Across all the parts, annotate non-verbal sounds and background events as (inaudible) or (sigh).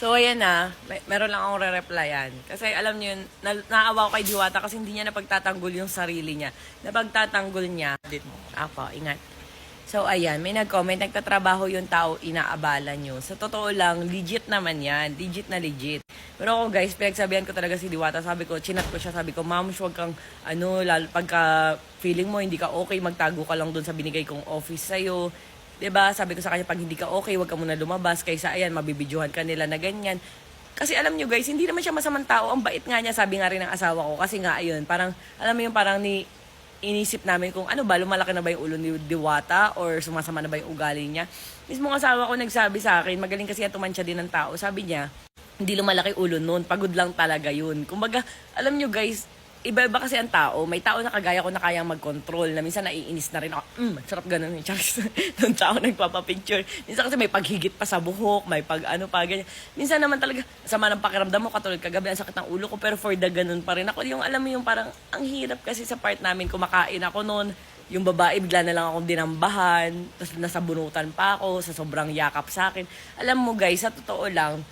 So, ayan na. May, meron lang akong re-replyan. Kasi alam niyo na, naawa ko kay Diwata kasi hindi niya napagtatanggol yung sarili niya. Napagtatanggol niya. Ako, ingat. So, ayan, may nag-comment, nagtatrabaho yung tao, inaabala nyo. Sa totoo lang, legit naman yan. Legit na legit. Pero ako guys, pinagsabihan ko talaga si Diwata. Sabi ko, chinat ko siya, sabi ko, ma'am, huwag kang, ano, lalo, pagka feeling mo hindi ka okay, magtago ka lang dun sa binigay kong office sa'yo. Ba Sabi ko sa kanya, pag hindi ka okay, huwag ka muna lumabas. Kaysa, ayan, mabibidyohan ka nila na ganyan. Kasi alam nyo guys, hindi naman siya masamang tao. Ang bait nga niya, sabi nga rin ng asawa ko. Kasi nga, ayun, parang, alam mo yung parang ni, inisip namin kung ano ba, lumalaki na ba yung ulo ni Diwata or sumasama na ba yung ugali niya. Mismo ang asawa ko nagsabi sa akin, magaling kasi yan tumansya din ng tao. Sabi niya, hindi lumalaki ulo nun, pagod lang talaga yun. Kumbaga, alam nyo guys, iba-iba kasi ang tao. May tao na kagaya ko na kayang mag-control, na minsan naiinis na rin ako. Mm, sarap ganun (laughs) yung Charles. Nung tao nagpapapicture. Minsan kasi may paghigit pa sa buhok, may pag ano pa, ganyan. Minsan naman talaga, sama ng pakiramdam mo, katulad kagabi, ang sakit ng ulo ko, pero for the ganun pa rin ako. Yung alam mo yung parang, ang hirap kasi sa part namin, kumakain ako noon, yung babae, bigla na lang akong dinambahan, tapos nasa bunutan pa ako, sa sobrang yakap sa akin. Alam mo guys, sa totoo lang,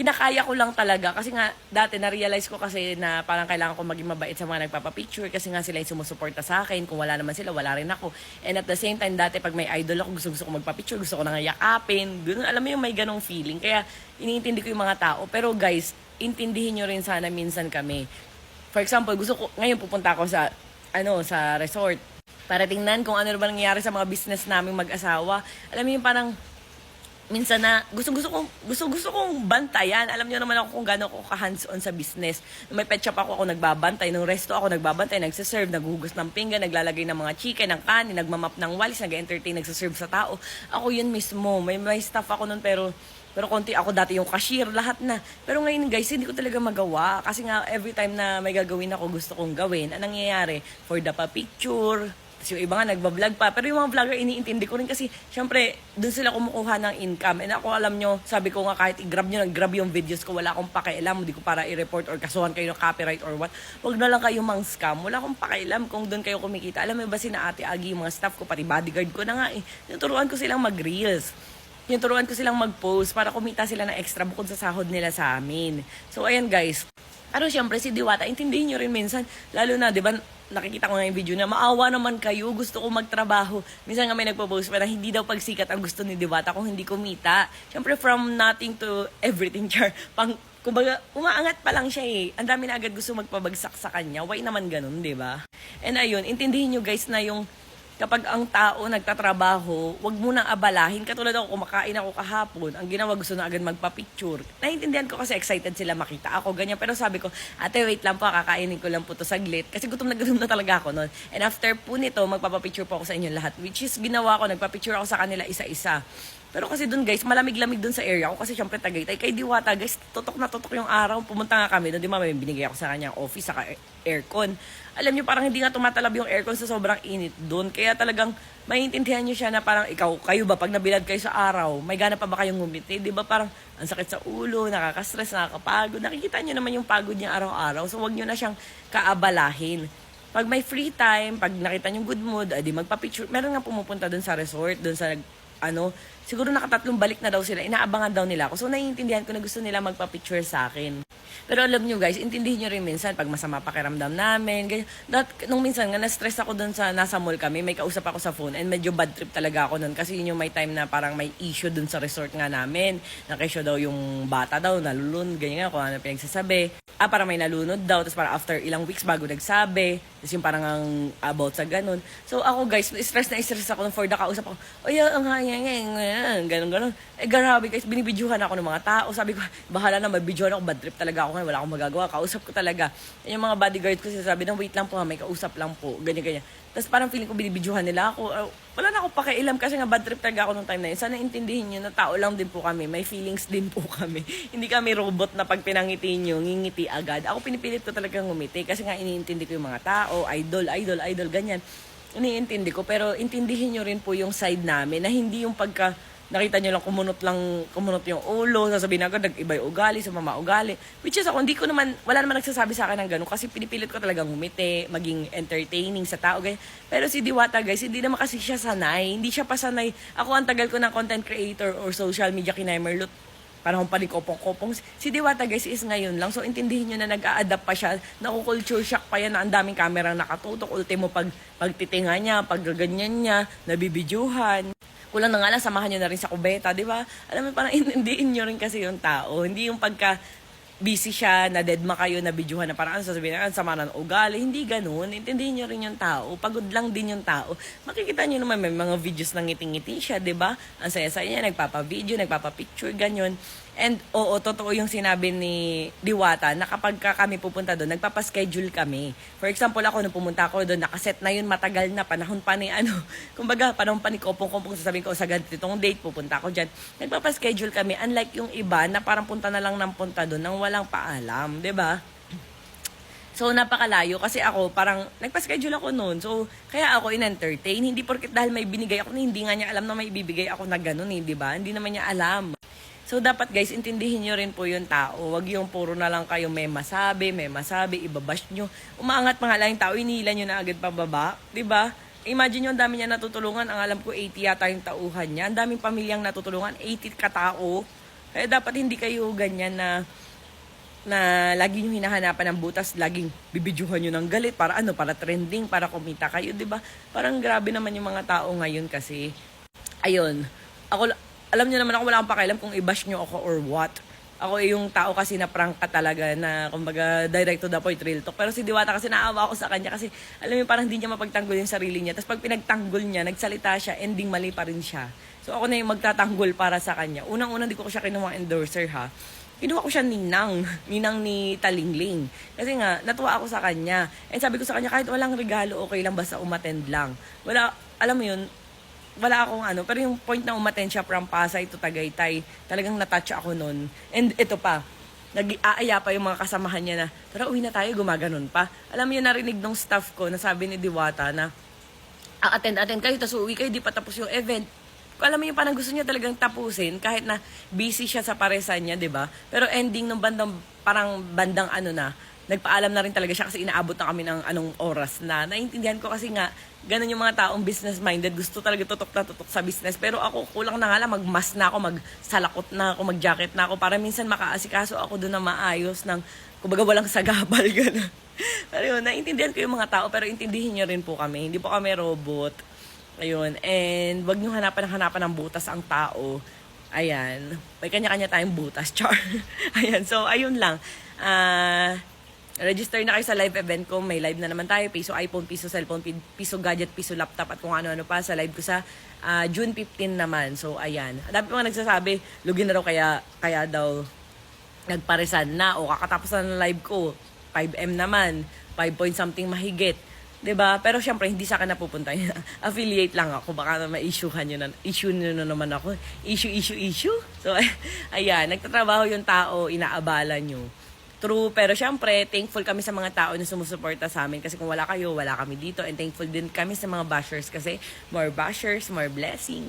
kinakaya ko lang talaga kasi nga dati na-realize ko kasi na parang kailangan ko maging mabait sa mga nagpapapicture kasi nga sila yung sumusuporta sa akin. Kung wala naman sila, wala rin ako. And at the same time, dati pag may idol ako, gusto, gusto ko magpapicture, gusto ko nang yakapin. Ganun, alam mo yung may ganong feeling. Kaya iniintindi ko yung mga tao. Pero guys, intindihin nyo rin sana minsan kami. For example, gusto ko, ngayon pupunta ako sa, ano, sa resort para tingnan kung ano ba nangyayari sa mga business naming mag-asawa. Alam mo yung parang minsan na gusto gusto kong gusto gusto kong bantayan. Alam niyo naman ako kung gaano ako ka-hands-on sa business. May pet shop ako, ako nagbabantay. Nung resto ako nagbabantay, nagse-serve, naghuhugas ng pinggan, naglalagay ng mga chicken, ng kanin, nagmamap ng walis, nag-entertain, nagse-serve sa tao. Ako yun mismo. May may staff ako nun pero pero konti ako dati yung cashier, lahat na. Pero ngayon guys, hindi ko talaga magawa. Kasi nga every time na may gagawin ako, gusto kong gawin. Anong nangyayari? For the pa-picture, tapos yung iba nga nagbablog pa. Pero yung mga vlogger, iniintindi ko rin kasi, syempre, dun sila kumukuha ng income. And ako, alam nyo, sabi ko nga kahit i-grab nyo, nag-grab yung videos ko, wala akong pakialam. Hindi ko para i-report or kasuhan kayo ng copyright or what. Huwag na lang kayo mang scam. Wala akong pakialam kung doon kayo kumikita. Alam mo ba si na ate Agi, yung mga staff ko, pati bodyguard ko na nga eh. Tinuturuan ko silang mag-reels. Tinuturuan ko silang mag-post para kumita sila ng extra bukod sa sahod nila sa amin. So, ayan guys. Ano, syempre, si Diwata, intindihin nyo rin minsan, lalo na, di ba, nakikita ko nga yung video na maawa naman kayo, gusto ko magtrabaho. Minsan nga may nagpo-post pa na hindi daw pagsikat ang gusto ni Diwata kung hindi kumita. Siyempre from nothing to everything, (laughs) char. Pang, kumbaga, umaangat pa lang siya eh. Ang dami na agad gusto magpabagsak sa kanya. Why naman ganun, di ba? And ayun, intindihin nyo guys na yung kapag ang tao nagtatrabaho, wag mo nang abalahin. Katulad ako, kumakain ako kahapon, ang ginawa gusto na agad magpa-picture. Naiintindihan ko kasi excited sila makita ako, ganyan. Pero sabi ko, ate wait lang po, kakainin ko lang po to saglit. Kasi gutom na gutom na talaga ako noon. And after po nito, magpapapicture po ako sa inyo lahat. Which is, ginawa ko, nagpa-picture ako sa kanila isa-isa. Pero kasi doon guys, malamig-lamig doon sa area ko kasi syempre Tagaytay. Kay Diwata guys, tutok na tutok yung araw. Pumunta nga kami doon, di ba may binigay ako sa kanya office, saka aircon. Alam niyo parang hindi nga tumatalab yung aircon sa sobrang init doon. Kaya talagang maiintindihan niyo siya na parang ikaw, kayo ba, pag nabilad kayo sa araw, may gana pa ba kayong ngumiti? Di ba parang ang sakit sa ulo, nakaka-stress, nakakapagod. Nakikita niyo naman yung pagod niya araw-araw. So wag niyo na siyang kaabalahin pag may free time, pag nakita niyo good mood, adi magpa-picture. Meron nga pumupunta doon sa resort, doon sa ano, siguro nakatatlong balik na daw sila. Inaabangan daw nila ako. So, naiintindihan ko na gusto nila magpa-picture sa akin. Pero alam nyo guys, intindihin nyo rin minsan pag masama pakiramdam namin. Ganyan. That, nung minsan nga, na-stress ako dun sa nasa mall kami, may kausap ako sa phone and medyo bad trip talaga ako nun kasi yun yung may time na parang may issue dun sa resort nga namin. Nakisyo daw yung bata daw, nalulun, ganyan nga, kung ano pinagsasabi. Ah, parang may nalunod daw, tapos parang after ilang weeks bago nagsabi, tapos yung parang ang about sa ganun. So ako guys, stress na stress ako nung for the kausap ako, ay, ang haya nga, ganun, ganun. Eh, grabe guys, binibidyohan ako ng mga tao. Sabi ko, bahala na, mabidyohan ako, bad trip talaga ako ngayon, wala akong magagawa. Kausap ko talaga. Yung mga bodyguard ko sinasabi na, wait lang po ha, may kausap lang po, ganyan, ganyan. Tapos parang feeling ko binibidyohan nila ako. Wala na akong pakialam kasi nga bad trip talaga ako nung time na yun. Sana intindihin nyo na tao lang din po kami. May feelings din po (laughs) kami. Hindi kami robot na pag pinangiti nyo, ngingiti agad. Ako pinipilit ko talagang ngumiti kasi nga iniintindi ko yung mga tao, idol, idol, idol, ganyan. Iniintindi ko. Pero intindihin nyo rin po yung side namin na hindi yung pagka nakita nyo lang kumunot lang, kumunot yung ulo, sasabihin agad, nag-iba yung ugali, sumama ugali. Which is ako, hindi ko naman, wala naman nagsasabi sa akin ng ganun kasi pinipilit ko talagang humiti, maging entertaining sa tao. Guys. Pero si Diwata guys, hindi naman kasi siya sanay. Hindi siya pa sanay. Ako ang tagal ko ng content creator or social media kinaimerlot panahon pa ni Kopong-Kopong. Si Diwata guys is ngayon lang. So intindihin nyo na nag-a-adapt pa siya. Naku-culture shock pa yan na ang daming camera nakatutok. Ultimo pag pagtitinga niya, pag ganyan niya, nabibidyuhan. Kulang na nga lang, samahan nyo na rin sa kubeta, di ba? Alam mo, parang (laughs) intindihin nyo rin kasi yung tao. Hindi yung pagka busy siya, na dead ma kayo, na bidyuhan na parang ano sasabihin, ang sama ng ugali. Hindi ganun. Intindihin nyo rin yung tao. Pagod lang din yung tao. Makikita nyo naman may mga videos na ngiting-ngiti siya, di ba? Ang saya-saya niya, nagpapa-video, nagpapa-picture, ganyan. And oo, totoo yung sinabi ni Diwata na kapag ka kami pupunta doon, nagpapaschedule kami. For example, ako nung pumunta ako doon, nakaset na yun, matagal na, panahon pa ni (laughs) ano, kumbaga, panahon pa ni Kopong-Kopong, sasabihin ko, sa ganitong date, pupunta ako dyan. Nagpapaschedule kami, unlike yung iba na parang punta na lang ng punta doon nang walang paalam, 'di ba? So, napakalayo kasi ako parang nagpa-schedule ako noon. So, kaya ako in-entertain. Hindi porket dahil may binigay ako, hindi nga niya alam na may ibibigay ako na ganun eh, di ba? Hindi naman niya alam. So, dapat guys, intindihin nyo rin po yung tao. Huwag yung puro na lang kayo may masabi, may masabi, ibabash nyo. Umaangat pa nga lang yung tao, inila nyo na agad pababa. Ba? Imagine nyo, ang dami niya natutulungan. Ang alam ko, 80 yata yung tauhan niya. Ang daming pamilyang natutulungan, 80 katao. Kaya dapat hindi kayo ganyan na na lagi nyo hinahanapan ng butas, laging bibidyuhan nyo ng galit para ano, para trending, para kumita kayo, 'di ba? Parang grabe naman yung mga tao ngayon kasi. Ayun. Ako alam niyo naman ako wala akong pakialam kung i-bash nyo ako or what. Ako eh, yung tao kasi na prank ka talaga na kumbaga direct to the point real talk. Pero si Diwata kasi naawa ako sa kanya kasi alam mo parang hindi niya mapagtanggol yung sarili niya. Tapos pag pinagtanggol niya, nagsalita siya, ending mali pa rin siya. So ako na yung magtatanggol para sa kanya. Unang-unang di ko siya kinuha endorser ha kinuha ko siya ninang, ninang ni Talingling. Kasi nga, natuwa ako sa kanya. And sabi ko sa kanya, kahit walang regalo, okay lang, basta umattend lang. Wala, alam mo yun, wala akong ano, pero yung point na umattend siya from Pasay to Tagaytay, talagang natouch ako nun. And ito pa, nag-aaya pa yung mga kasamahan niya na, tara uwi na tayo, gumaganon pa. Alam mo yun, narinig nung staff ko na sabi ni Diwata na, a-attend, attend kayo, tapos uwi kayo, di pa tapos yung event alam mo yung parang gusto niya talagang tapusin kahit na busy siya sa paresan niya, 'di ba? Pero ending nung bandang parang bandang ano na, nagpaalam na rin talaga siya kasi inaabot na kami ng anong oras na. Naintindihan ko kasi nga ganun yung mga taong business minded, gusto talaga tutok na tutok sa business. Pero ako kulang na nga lang magmas na ako, magsalakot na ako, magjacket na ako para minsan makaasikaso ako doon na maayos ng kumbaga walang sagabal (laughs) gano'n. pero yun, naintindihan ko yung mga tao pero intindihin niyo rin po kami. Hindi po kami robot. Ayun. And wag niyo hanapan ng hanapan ng butas ang tao. Ayan. May kanya-kanya tayong butas, (laughs) char. Ayan. So, ayun lang. Ah... register na kayo sa live event ko. May live na naman tayo. Piso iPhone, piso cellphone, pi- piso gadget, piso laptop at kung ano-ano pa sa live ko sa ah, June 15 naman. So, ayan. Dami mga nagsasabi, lugin na raw kaya, kaya daw nagparesan na o kakatapos na ng live ko. 5M naman. 5 point something mahigit. 'Di ba? Pero syempre hindi sa akin napupunta. (laughs) Affiliate lang ako. Baka na ma-issuehan yun na, issue nyo na naman ako. Issue, issue, issue. So, (laughs) ayan. Nagtatrabaho yung tao, inaabala nyo. True, pero syempre, thankful kami sa mga tao na sumusuporta sa amin kasi kung wala kayo, wala kami dito. And thankful din kami sa mga bashers kasi more bashers, more blessing.